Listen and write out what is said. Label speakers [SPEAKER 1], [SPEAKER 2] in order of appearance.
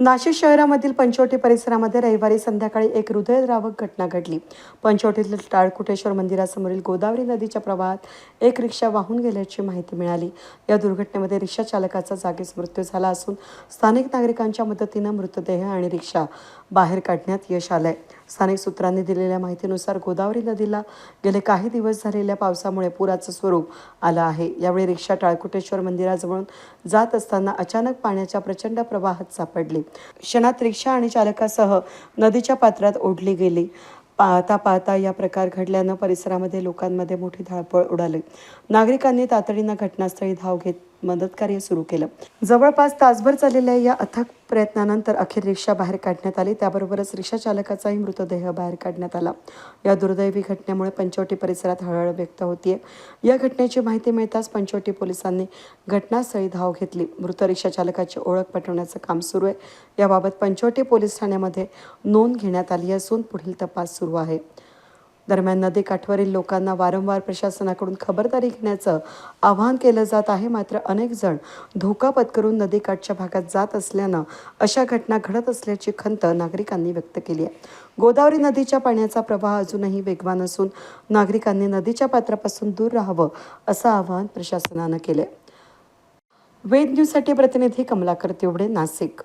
[SPEAKER 1] नाशिक शहरामधील पंचवटी परिसरामध्ये रविवारी संध्याकाळी एक हृदयद्रावक घटना घडली. पंचवटीतील टाळकुटेश्वर मंदिरासमोरील गोदावरी नदीच्या प्रवाहात एक रिक्षा वाहून गेल्याची माहिती मिळाली. या दुर्घटनेमध्ये रिक्षा चालकाचा जागीच मृत्यू झाला असून स्थानिक नागरिकांच्या मदतीनं मृतदेह आणि रिक्षा बाहेर काढण्यात यश आलंय. स्थानिक सूत्रांनी दिलेल्या माहितीनुसार गोदावरी नदीला गेले काही दिवस झालेल्या पावसामुळे पुराचं स्वरूप आलं आहे. यावेळी रिक्षा टाळकुटेश्वर मंदिराजवळून जात असताना अचानक पाण्याच्या प्रचंड प्रवाहात सापडली. क्षणात रिक्षा आणि चालकासह नदीच्या पात्रात ओढली गेली. पाहता पाहता या प्रकार घडल्यानं परिसरामध्ये लोकांमध्ये मोठी धावपळ उडाली. नागरिकांनी तातडीनं घटनास्थळी धाव घेत मदतकार्य सुरू केलं. जवळपास तासभर चाललेल्या या अथक प्रयत्नानंतर अखेर रिक्षा बाहेर काढण्यात आली. त्याबरोबरच रिक्षा चालकाचाही मृतदेह बाहेर काढण्यात आला. या दुर्दैवी घटनेमुळे पंचवटी परिसरात हळहळ व्यक्त होतीये. या घटनेची माहिती मिळताच पंचवटी पोलिसांनी घटनास्थळी धाव घेतली. मृत रिक्षा चालकाची ओळख पटवण्याचं काम सुरू आहे. याबाबत पंचवटी पोलीस ठाण्यामध्ये नोंद घेण्यात आली असून पुढील तपास सुरू आहे. दरम्यान नदीकाठवरील लोकांना वारंवार प्रशासनाकडून खबरदारी घेण्याचं आवाहन केलं जात आहे. मात्र अनेक जण धोका पत्करून नदीकाठच्या भागात जात असल्यानं अशा घटना घडत असल्याची खंत नागरिकांनी व्यक्त केली आहे. गोदावरी नदीच्या पाण्याचा प्रवाह अजूनही वेगवान असून नागरिकांनी नदीच्या पात्रापासून दूर राहावं असं आवाहन प्रशासनानं केलंय. वेद न्यूजसाठी प्रतिनिधी कमलाकर तिवडे नाशिक.